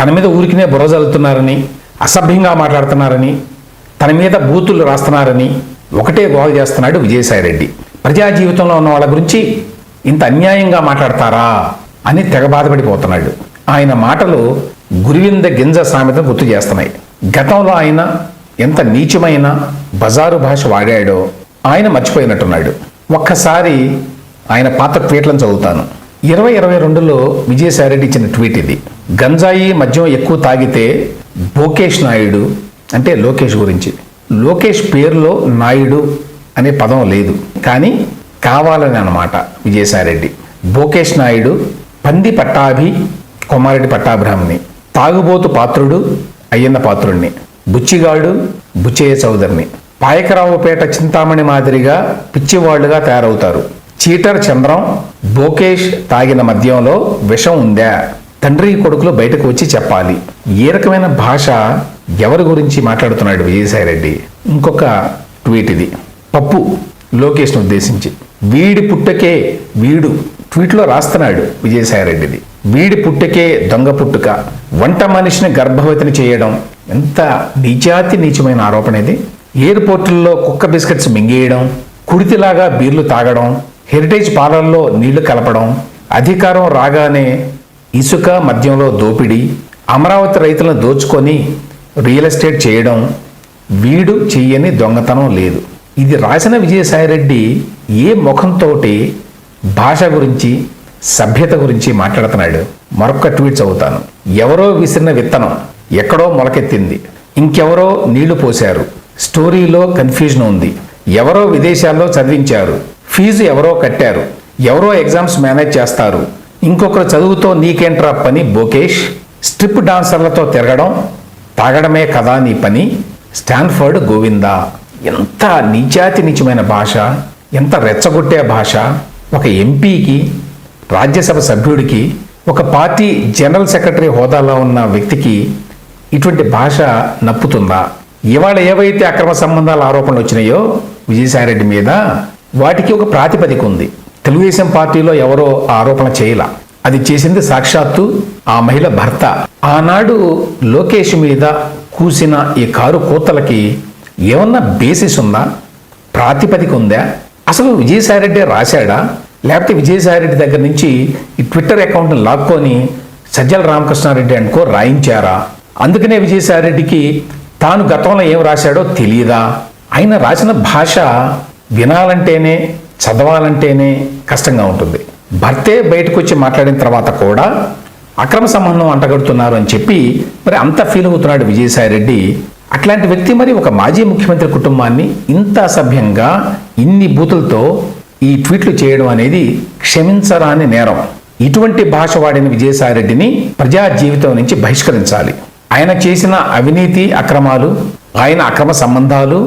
తన మీద ఊరికినే బురజల్లుతున్నారని అసభ్యంగా మాట్లాడుతున్నారని తన మీద బూతులు రాస్తున్నారని ఒకటే గోల్ చేస్తున్నాడు విజయసాయిరెడ్డి. ప్రజా జీవితంలో ఉన్న వాళ్ళ గురించి ఇంత అన్యాయంగా మాట్లాడతారా అని తెగ బాధపడిపోతున్నాడు. ఆయన మాటలు గురువింద గింజ సామెతను గుర్తు చేస్తున్నాయి. గతంలో ఆయన ఎంత నీచమైన బజారు భాష వాడాడో ఆయన మర్చిపోయినట్టున్నాడు. ఒక్కసారి ఆయన పాత ట్వీట్లను చదువుతాను. ఇరవై ఇరవై రెండులో విజయసాయిరెడ్డి ఇచ్చిన ట్వీట్ ఇది. గంజాయి మద్యం ఎక్కువ తాగితే భోకేష్ నాయుడు అంటే లోకేష్ గురించి. లోకేష్ పేరులో నాయుడు అనే పదం లేదు. కానీ కావాలని అనమాట విజయసాయిరెడ్డి. భోకేష్ నాయుడు పంది పట్టాభి కొమారెడ్డి పట్టాభిరామ్ని. తాగుబోతు పాత్రుడు అయ్యన్న పాత్రుడిని బుచ్చిగాడు బుచ్చయ్య చౌదరిని. పాయకరావుపేట చింతామణి మాదిరిగా పిచ్చివాళ్ళుగా తయారవుతారు. చీటర్ చంద్రం బోకేష్ తాగిన మద్యంలో విషం ఉందా? తండ్రి కొడుకులు బయటకు వచ్చి చెప్పాలి. ఏ రకమైన భాష ఎవరి గురించి మాట్లాడుతున్నాడు విజయసాయిరెడ్డి? ఇంకొక ట్వీట్ ఇది. పప్పు లోకేష్ను ఉద్దేశించి. వీడి పుట్టకే వీడు ట్వీట్లో రాస్తున్నాడు విజయసాయిరెడ్డిది. వీడి పుట్టకే దొంగ పుట్టుక. వంట మనిషిని గర్భవతిని చేయడం ఎంత నీచాతి నీచమైన ఆరోపణ ఇది? ఎయిర్పోర్టుల్లో కుక్క బిస్కెట్స్ మింగేయడం కుడితిలాగా బీర్లు తాగడం హెరిటేజ్ పాలల్లో నీళ్ళు కలపడం అధికారం రాగానే ఇసుక మద్యంలో దోపిడీ అమరావతి రైతులను దోచుకొని రియల్ ఎస్టేట్ చేయడం వీడు చెయ్యని దొంగతనం లేదు. ఇది రాసిన విజయసాయిరెడ్డి ఏ ముఖంతోటి భాష గురించి సభ్యత గురించి మాట్లాడుతున్నాడు? మరొక ట్వీట్ చదువుతాను. ఎవరో విసిరిన విత్తనం ఎక్కడో మొలకెత్తింది. ఇంకెవరో నీళ్ళు పోశారు. స్టోరీలో కన్ఫ్యూజన్ ఉంది. ఎవరో విదేశాల్లో చదివించారు. ఫీజు ఎవరో కట్టారు ఎవరో ఎగ్జామ్స్ మేనేజ్ చేస్తారు. ఇంకొకరు చదువుతో నీకేంట్రా పని బోకేష్? స్ట్రిప్ డాన్సర్లతో తిరగడం తాగడమే కదా నీ పని? స్టాన్ఫర్డ్ గోవిందా ఎంత నీచాతి నీచమైన భాష ఎంత రెచ్చగొట్టే భాష. ఒక ఎంపీకి రాజ్యసభ సభ్యుడికి ఒక పార్టీ జనరల్ సెక్రటరీ హోదాలో ఉన్న వ్యక్తికి ఇటువంటి భాష నప్పుతుందా? ఇవాళ ఏవైతే అక్రమ సంబంధాల ఆరోపణలు వచ్చినాయో విజయసాయిరెడ్డి మీద వాటికి ఒక ప్రాతిపదిక ఉంది. తెలుగుదేశం పార్టీలో ఎవరో ఆరోపణ చేయలా. అది చేసింది సాక్షాత్తు ఆ మహిళ భర్త. ఆనాడు లోకేష్ మీద కూసిన ఈ కారు కూతలకి ఏమన్నా బేసిస్ ఉందా? ప్రాతిపదిక ఉందా? అసలు విజయసాయిరెడ్డి రాశాడా? లేకపోతే విజయసాయిరెడ్డి దగ్గర నుంచి ఈ ట్విట్టర్ అకౌంట్ని లాక్కొని సజ్జల రామకృష్ణారెడ్డి అనుకో రాయించారా? అందుకనే విజయసాయిరెడ్డికి తాను గతంలో ఏం రాశాడో తెలియదా ఆయన రాసిన భాష వినాలంటేనే చదవాలంటేనే కష్టంగా ఉంటుంది. భర్తే బయటకు వచ్చి మాట్లాడిన తర్వాత కూడా అక్రమ సంబంధం అంటగడుతున్నారు అని చెప్పి మరి అంత ఫీల్ అవుతున్నాడు విజయసాయిరెడ్డి. అట్లాంటి వ్యక్తి మరి ఒక మాజీ ముఖ్యమంత్రి కుటుంబాన్ని ఇంత అసభ్యంగా ఇన్ని బూతులతో ఈ ట్వీట్లు చేయడం అనేది క్షమించరాని నేరం. ఇటువంటి భాష వాడిన విజయసాయిరెడ్డిని ప్రజా జీవితం నుంచి బహిష్కరించాలి. ఆయన చేసిన అవినీతి అక్రమాలు ఆయన అక్రమ సంబంధాలు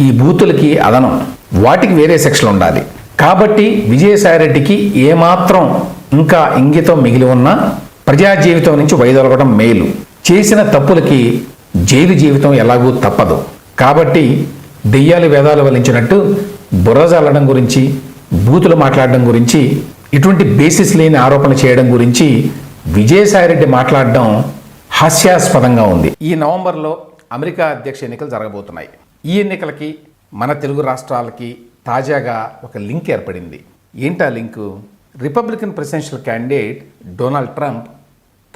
ఈ బూతులకి అదనం. వాటికి వేరే సెక్షన్ ఉండాలి. కాబట్టి విజయసాయిరెడ్డికి ఏమాత్రం ఇంకా ఇంగితం మిగిలి ఉన్నా ప్రజా జీవితం నుంచి వైదొలగడం మేలు. చేసిన తప్పులకి జైలు జీవితం ఎలాగూ తప్పదు. కాబట్టి దెయ్యాలు వేదాలు వలించినట్టు బుర్ర గురించి బూతులు మాట్లాడడం గురించి ఇటువంటి బేసిస్ లేని ఆరోపణ చేయడం గురించి విజయసాయిరెడ్డి మాట్లాడడం హాస్యాస్పదంగా ఉంది. ఈ నవంబర్లో అమెరికా అధ్యక్ష ఎన్నికలు జరగబోతున్నాయి. ఈ ఎన్నికలకి మన తెలుగు రాష్ట్రాలకి తాజాగా ఒక లింక్ ఏర్పడింది. ఏంటా link? Republican presidential candidate Donald Trump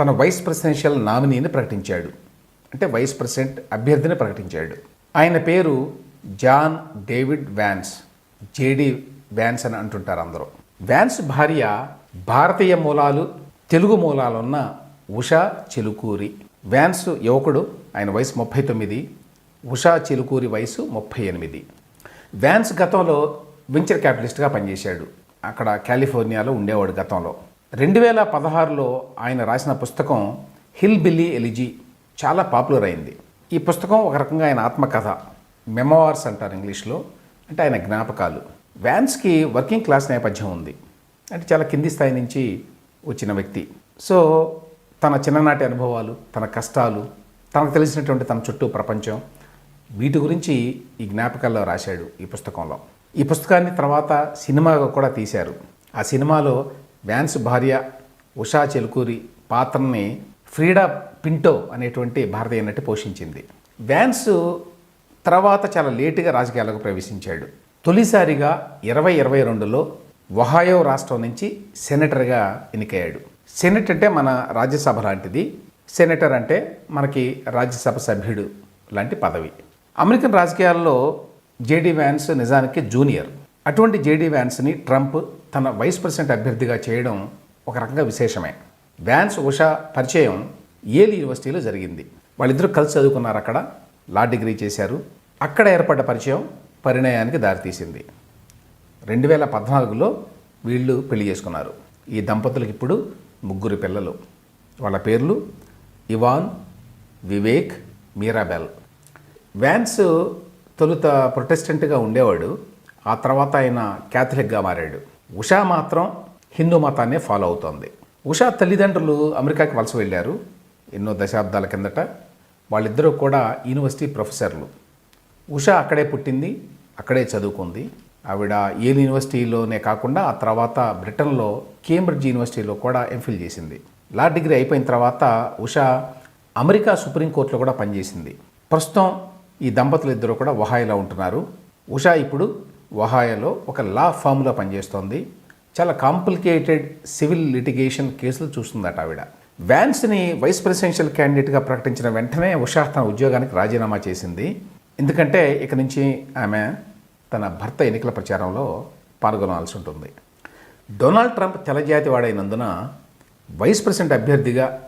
తన వైస్ ప్రెసిడెన్షియల్ నామినీని ప్రకటించాడు. అంటే వైస్ ప్రెసిడెంట్ అభ్యర్థిని ప్రకటించాడు. ఆయన పేరు John David Vance JD Vance అని అంటుంటారు అందరూ. వ్యాన్స్ భార్య భారతీయ మూలాలు తెలుగు మూలాలున్న ఉషా చెలుకూరి. వ్యాన్స్ యువకుడు ఆయన వయసు ముప్పై తొమ్మిది ఉషా చిలుకూరి వయసు ముప్పై ఎనిమిది. వ్యాన్స్ గతంలో వెంచర్ క్యాపిటలిస్ట్గా పనిచేశాడు. అక్కడ కాలిఫోర్నియాలో ఉండేవాడు గతంలో. రెండు వేల పదహారులో ఆయన రాసిన పుస్తకం హిల్ బిల్లీ ఎలిజీ చాలా పాపులర్ అయింది. ఈ పుస్తకం ఒక రకంగా ఆయన ఆత్మకథ మెమోవార్స్ అంటారు ఇంగ్లీష్లో అంటే ఆయన జ్ఞాపకాలు. వ్యాన్స్కి వర్కింగ్ క్లాస్ నేపథ్యం ఉంది. అంటే చాలా కింది స్థాయి నుంచి వచ్చిన వ్యక్తి. సో తన చిన్ననాటి అనుభవాలు తన కష్టాలు తనకు తెలిసినటువంటి తన చుట్టూ ప్రపంచం వీటి గురించి ఈ జ్ఞాపకాల్లో రాశాడు ఈ పుస్తకంలో. ఈ పుస్తకాన్ని తర్వాత సినిమాగా కూడా తీశారు. ఆ సినిమాలో వ్యాన్స్ భార్య ఉషా చెలుకూరి పాత్రని ఫ్రీడా పింటో అనేటువంటి భారతీయ నటి పోషించింది. వ్యాన్స్ తర్వాత చాలా లేటుగా రాజకీయాలకు ప్రవేశించాడు. తొలిసారిగా ఇరవై ఇరవై రెండులో ఒహాయో రాష్ట్రం నుంచి సెనేటర్గా ఎన్నికయ్యాడు. సెనెట్ అంటే మన రాజ్యసభ లాంటిది. సెనేటర్ అంటే మనకి రాజ్యసభ సభ్యుడు లాంటి పదవి. అమెరికన్ రాజకీయాల్లో జేడీ వ్యాన్స్ నిజానికి జూనియర్. అటువంటి జేడీ వ్యాన్స్ని ట్రంప్ తన వైస్ ప్రెసిడెంట్ అభ్యర్థిగా చేయడం ఒక రకంగా విశేషమే. వ్యాన్స్ ఉషా పరిచయం ఏల్ యూనివర్సిటీలో జరిగింది. వాళ్ళిద్దరూ కలిసి చదువుకున్నారు అక్కడ లా డిగ్రీ చేశారు. అక్కడ ఏర్పడ్డ పరిచయం పరిణయానికి దారితీసింది. రెండు వేల పద్నాలుగులో వీళ్ళు పెళ్ళి చేసుకున్నారు. ఈ దంపతులకు ఇప్పుడు ముగ్గురు పిల్లలు. వాళ్ళ పేర్లు ఇవాన్ వివేక్ మీరాబెల్. వ్యాన్స్ తొలుత ప్రొటెస్టెంట్గా ఉండేవాడు. ఆ తర్వాత ఆయన క్యాథలిక్గా మారాడు. ఉషా మాత్రం హిందూ మతాన్నే ఫాలో అవుతోంది. ఉషా తల్లిదండ్రులు అమెరికాకి వలస వెళ్ళారు ఎన్నో దశాబ్దాల కిందట. వాళ్ళిద్దరూ కూడా యూనివర్సిటీ ప్రొఫెసర్లు. ఉషా అక్కడే పుట్టింది అక్కడే చదువుకుంది. ఆవిడ ఏల్ యూనివర్సిటీలోనే కాకుండా ఆ తర్వాత బ్రిటన్లో కేంబ్రిడ్జ్ యూనివర్సిటీలో కూడా ఎంఫిల్ చేసింది. లా డిగ్రీ అయిపోయిన తర్వాత ఉషా అమెరికా సుప్రీంకోర్టులో కూడా పనిచేసింది. ప్రస్తుతం ఈ దంపతులు ఇద్దరు కూడా వహాయిలో ఉంటున్నారు. ఉషా ఇప్పుడు వహాయలో ఒక లా ఫామ్లో పనిచేస్తోంది. చాలా కాంప్లికేటెడ్ సివిల్ లిటిగేషన్ కేసులు చూస్తుందట ఆవిడ. వ్యాన్స్ని వైస్ ప్రెసిడెన్షియల్ క్యాండిడేట్గా ప్రకటించిన వెంటనే ఉషా తన ఉద్యోగానికి రాజీనామా చేసింది. ఎందుకంటే ఇక నుంచి ఆమె తన భర్త ఎన్నికల ప్రచారంలో పాల్గొనాల్సి ఉంటుంది. డొనాల్డ్ ట్రంప్ తెలజాతి వాడైనందున వైస్ ప్రెసిడెంట్ అభ్యర్థిగా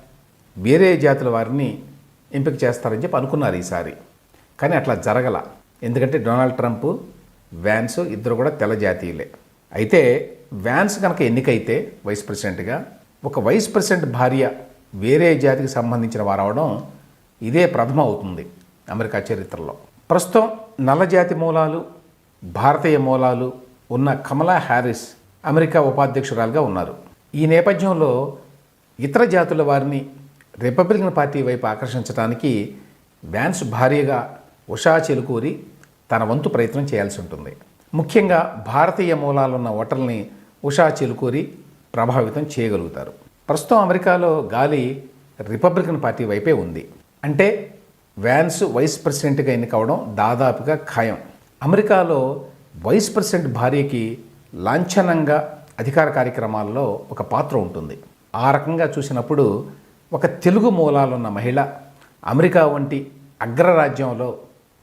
వేరే జాతుల వారిని ఎంపిక చేస్తారని చెప్పి అనుకున్నారు ఈసారి. కానీ అట్లా జరగల. ఎందుకంటే డొనాల్డ్ ట్రంప్ వ్యాన్స్ ఇద్దరు కూడా తెల్ల జాతీయులే. అయితే వ్యాన్స్ కనుక ఎన్నికైతే వైస్ ప్రెసిడెంట్గా ఒక వైస్ ప్రెసిడెంట్ భార్య వేరే జాతికి సంబంధించిన వారు అవడం ఇదే ప్రథమ అవుతుంది అమెరికా చరిత్రలో. ప్రస్తుతం నల్ల జాతి మూలాలు భారతీయ మూలాలు ఉన్న కమలా హ్యారిస్ అమెరికా ఉపాధ్యక్షురాలుగా ఉన్నారు. ఈ నేపథ్యంలో ఇతర జాతుల వారిని రిపబ్లికన్ పార్టీ వైపు ఆకర్షించడానికి వ్యాన్స్ భార్యగా ఉషా చెలుకూరి తన వంతు ప్రయత్నం చేయాల్సి ఉంటుంది. ముఖ్యంగా భారతీయ మూలాలున్న ఓటర్లని ఉషా చెలుకూరి ప్రభావితం చేయగలుగుతారు. ప్రస్తుతం అమెరికాలో గాలి రిపబ్లికన్ పార్టీ వైపే ఉంది. అంటే వ్యాన్స్ వైస్ ప్రెసిడెంట్గా ఎన్నికవడం దాదాపుగా ఖాయం. అమెరికాలో వైస్ ప్రెసిడెంట్ భార్యకి లాంఛనంగా అధికార కార్యక్రమాల్లో ఒక పాత్ర ఉంటుంది. ఆ రకంగా చూసినప్పుడు ఒక తెలుగు మూలాలున్న మహిళ అమెరికా వంటి అగ్రరాజ్యంలో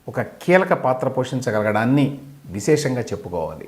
ఒక కీలక పాత్ర పోషించగలగడాన్ని విశేషంగా చెప్పుకోవాలి.